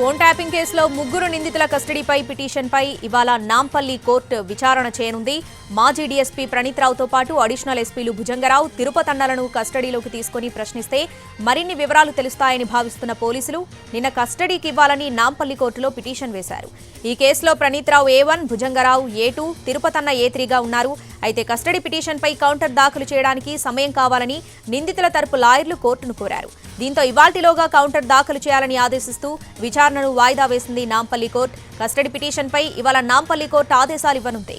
Phone tapping కేసులో ముగ్గురు నిందితుల కస్టడీపై పిటిషన్పై ఇవాళ నాంపల్లి కోర్టు విచారణ చేయనుంది. మాజీ డీఎస్పీ ప్రణీత్ రావుతో పాటు అడిషనల్ ఎస్పీలు భుజంగరావు తిరుపతన్నలను కస్టడీలోకి తీసుకుని ప్రశ్నిస్తే మరిన్ని వివరాలు తెలుస్తాయని భావిస్తున్న పోలీసులు నిన్న కస్టడీకి ఇవ్వాలని నాంపల్లి కోర్టులో పిటిషన్ వేశారు. ఈ కేసులో Praneeth Rao A one Bhujangarao A two Tirupatanna A త్రీగా ఉన్నారు. అయితే కస్టడీ పిటిషన్పై కౌంటర్ దాఖలు చేయడానికి సమయం కావాలని నిందితుల తరపు లాయర్లు కోర్టును కోరారు. దీంతో ఇవాల్టిలోగా కౌంటర్ దాఖలు చేయాలని ఆదేశిస్తూ విచారణను వాయిదా వేసింది నాంపల్లి కోర్టు. కస్టడీ పిటిషన్పై ఇవాళ నాంపల్లి కోర్టు ఆదేశాలు ఇవ్వనుంది.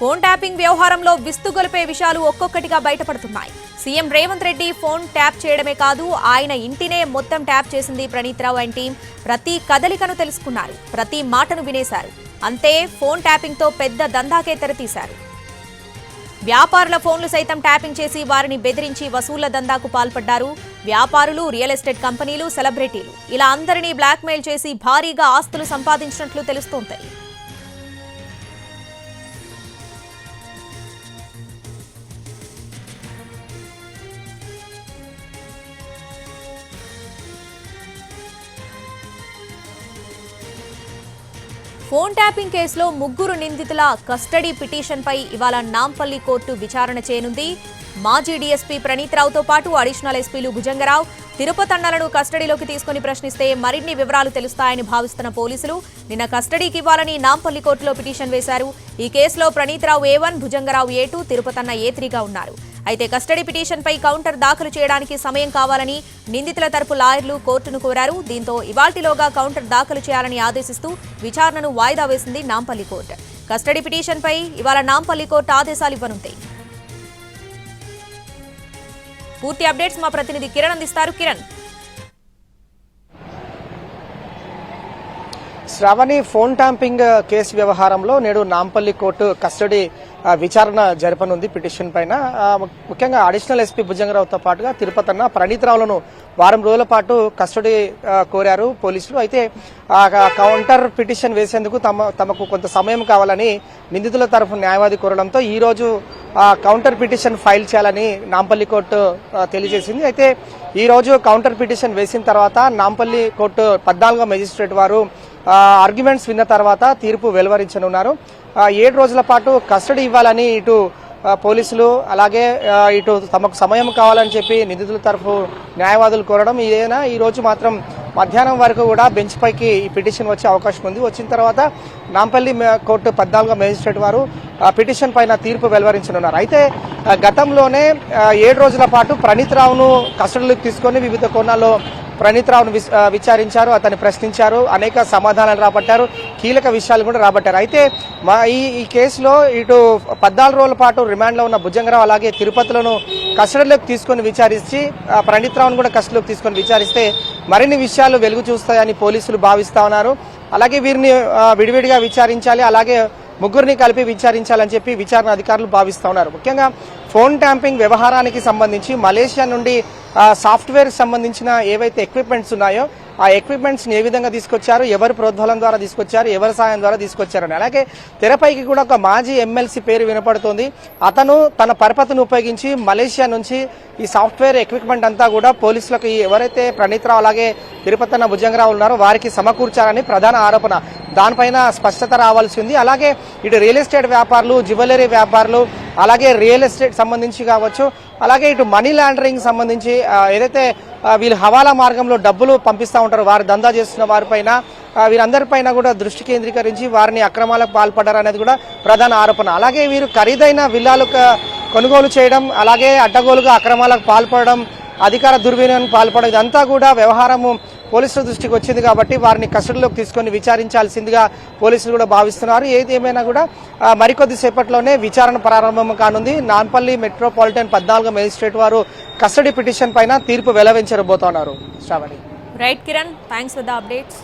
ఫోన్ ట్యాపింగ్ వ్యవహారంలో విస్తుగొలిపే విషయాలు ఒక్కొక్కటిగా బయటపడుతున్నాయి. CM Revanth Reddy phone tap చేయడమే కాదు ఆయన ఇంటినే మొత్తం ట్యాప్ చేసింది ప్రణీత్ రావు అండ్ టీం. ప్రతి కదలికను తెలుసుకున్నారు. ప్రతి మాటను వినేశారు. అంతే ఫోన్ ట్యాపింగ్తో పెద్ద దందాకే తెరతీశారు. వ్యాపారుల ఫోన్లు సైతం ట్యాపింగ్ చేసి వారిని బెదిరించి వసూళ్ళ దందాకు పాల్పడ్డారు. వ్యాపారులు రియల్ ఎస్టేట్ కంపెనీలు సెలబ్రిటీలు. ఇలా అందరినీ బ్లాక్మెయిల్ చేసి భారీగా ఆస్తులు సంపాదించినట్లు తెలుస్తోంది. ఫోన్ ట్యాపింగ్ కేసులో ముగ్గురు నిందితుల కస్టడీ పిటిషన్పై ఇవాళ నాంపల్లి కోర్టు విచారణ చేయనుంది. మాజీ డీఎస్పీ ప్రణీత్ రావుతో పాటు అడిషనల్ ఎస్పీలు భుజంగరావు తిరుపతన్నలను కస్టడీలోకి తీసుకుని ప్రశ్నిస్తే మరిన్ని వివరాలు తెలుస్తాయని భావిస్తున్న పోలీసులు నిన్న కస్టడీకి ఇవ్వాలని నాంపల్లి కోర్టులో పిటిషన్ వేశారు. ఈ కేసులో Praneethrao A one Bhujangarao A two Tirupatanna A త్రీగా ఉన్నారు. అయితే కస్టడీ పిటిషన్పై కౌంటర్ దాఖలు చేయడానికి సమయం కావాలని నిందితుల తరపు లాయర్లు కోర్టును కోరారు. దీంతో ఇవాల్టిలోగా కౌంటర్ దాఖలు చేయాలని ఆదేశిస్తూ విచారణను వాయిదా వేసింది నాంపల్లి కోర్టు. కస్టడీ పిటిషన్పై ఇవాళ నాంపల్లి కోర్టు ఆదేశాలు ఇవ్వనుంది పూర్తి అప్డేట్స్ మా ప్రతినిధి కిరణ్ అందిస్తారు. Kiran. Sravani phone tampering case వ్యవహారంలో నేడు నాంపల్లి కోర్టు కస్టడీ విచారణ జరపనుంది పిటిషన్ పైన. ముఖ్యంగా అడిషనల్ ఎస్పీ భుజంగరావుతో పాటుగా తిరుపతన్న ప్రణీత్ రావులను వారం రోజుల పాటు కస్టడీ కోరారు పోలీసులు. అయితే ఆ కౌంటర్ పిటిషన్ వేసేందుకు తమ తమకు కొంత సమయం కావాలని నిందితుల తరఫు న్యాయవాది కోరడంతో ఈ రోజు ఆ, కౌంటర్ పిటిషన్ ఫైల్ చేయాలని నాంపల్లి కోర్టు తెలియజేసింది. అయితే ఈ రోజు కౌంటర్ పిటిషన్ వేసిన తర్వాత నాంపల్లి కోర్టు పద్నాలుగో మెజిస్ట్రేట్ వారు ఆర్గ్యుమెంట్స్ విన్న తర్వాత తీర్పు వెలువరించనున్నారు. ఏడు రోజుల పాటు కస్టడీ ఇవ్వాలని ఇటు పోలీసులు అలాగే ఇటు తమకు సమయం కావాలని చెప్పి నిందితుల తరఫు న్యాయవాదులు కోరడం ఇదేనా? ఈరోజు మాత్రం మధ్యాహ్నం వరకు కూడా బెంచ్ పైకి ఈ పిటిషన్ వచ్చే అవకాశం ఉంది. వచ్చిన తర్వాత నాంపల్లి కోర్టు పద్నాలుగో మేజిస్ట్రేట్ వారు ఆ, పిటిషన్ పైన తీర్పు వెలువరించనున్నారు. అయితే గతంలోనే ఏడు రోజుల పాటు ప్రణీత్ రావును కస్టడీలోకి తీసుకొని వివిధ కోణాల్లో ప్రణీత్ రావును విచారించారు అతన్ని ప్రశ్నించారు అనేక సమాధానాలు రాబట్టారు కీలక విషయాలు కూడా రాబట్టారు. అయితే మా ఈ ఈ కేసులో ఇటు పద్నాలుగు రోజుల పాటు రిమాండ్లో ఉన్న భుజంగరావు అలాగే తిరుపతిలోను కస్టడీలోకి తీసుకొని విచారించి ప్రణీత్ రావును కూడా కస్టడీలోకి తీసుకొని విచారిస్తే మరిన్ని విషయాలు వెలుగు చూస్తాయని పోలీసులు భావిస్తా ఉన్నారు. అలాగే వీరిని విడివిడిగా విచారించాలి అలాగే ముగ్గురిని కలిపి విచారించాలని చెప్పి విచారణ అధికారులు భావిస్తా ఉన్నారు. ముఖ్యంగా ఫోన్ ట్యాంపింగ్ వ్యవహారానికి సంబంధించి మలేషియా నుండి సాఫ్ట్వేర్ సంబంధించిన ఏవైతే ఎక్విప్మెంట్స్ ఉన్నాయో ఆ ఎక్విప్మెంట్స్ ఏ విధంగా తీసుకొచ్చారు ఎవరి ప్రోద్బలం ద్వారా తీసుకొచ్చారు ఎవరి సాయం ద్వారా తీసుకొచ్చారని అలాగే తెరపైకి కూడా ఒక మాజీ ఎమ్మెల్సీ పేరు వినపడుతోంది. అతను తన పరపతిని ఉపయోగించి మలేషియా నుంచి ఈ సాఫ్ట్వేర్ ఎక్విప్మెంట్ అంతా కూడా పోలీసులకు ఎవరైతే ప్రణీత్ రావు అలాగే తిరుపతన్న భుజంగరావు ఉన్నారో వారికి సమకూర్చారని ప్రధాన ఆరోపణ. దానిపైన స్పష్టత రావాల్సి ఉంది. అలాగే ఇటు రియల్ ఎస్టేట్ వ్యాపారులు జ్యువెలరీ వ్యాపారులు అలాగే రియల్ ఎస్టేట్ సంబంధించి కావచ్చు అలాగే ఇటు మనీ లాండరింగ్ సంబంధించి ఏదైతే వీళ్ళు హవాలా మార్గంలో డబ్బులు పంపిస్తూ ఉంటారు వారు దందా చేస్తున్న వారిపైన ఆ, వీరందరిపైన కూడా దృష్టి కేంద్రీకరించి వారిని అక్రమాలకు పాల్పడ్డారు అనేది కూడా ప్రధాన ఆరోపణ. అలాగే వీరు ఖరీదైన విల్లాలు క- కొనుగోలు చేయడం అలాగే అడ్డగోలుగా అక్రమాలకు పాల్పడడం అధికార దుర్వినియోగం పాల్పడడం ఇదంతా కూడా వ్యవహారము పోలీసుల దృష్టికి వచ్చింది కాబట్టి వారిని కస్టడీలోకి తీసుకొని విచారించాల్సిందిగా పోలీసులు కూడా భావిస్తున్నారు. ఏది ఏమైనా కూడా ఆ, మరికొద్ది సేపట్లోనే విచారణ ప్రారంభం కానుంది. నాన్పల్లి మెట్రోపాలిటన్ పద్నాలుగో మేజిస్ట్రేట్ వారు కస్టడీ పిటిషన్ పైన తీర్పు వెలవించబోతున్నారు. Sravani. Right Kiran thanks for the updates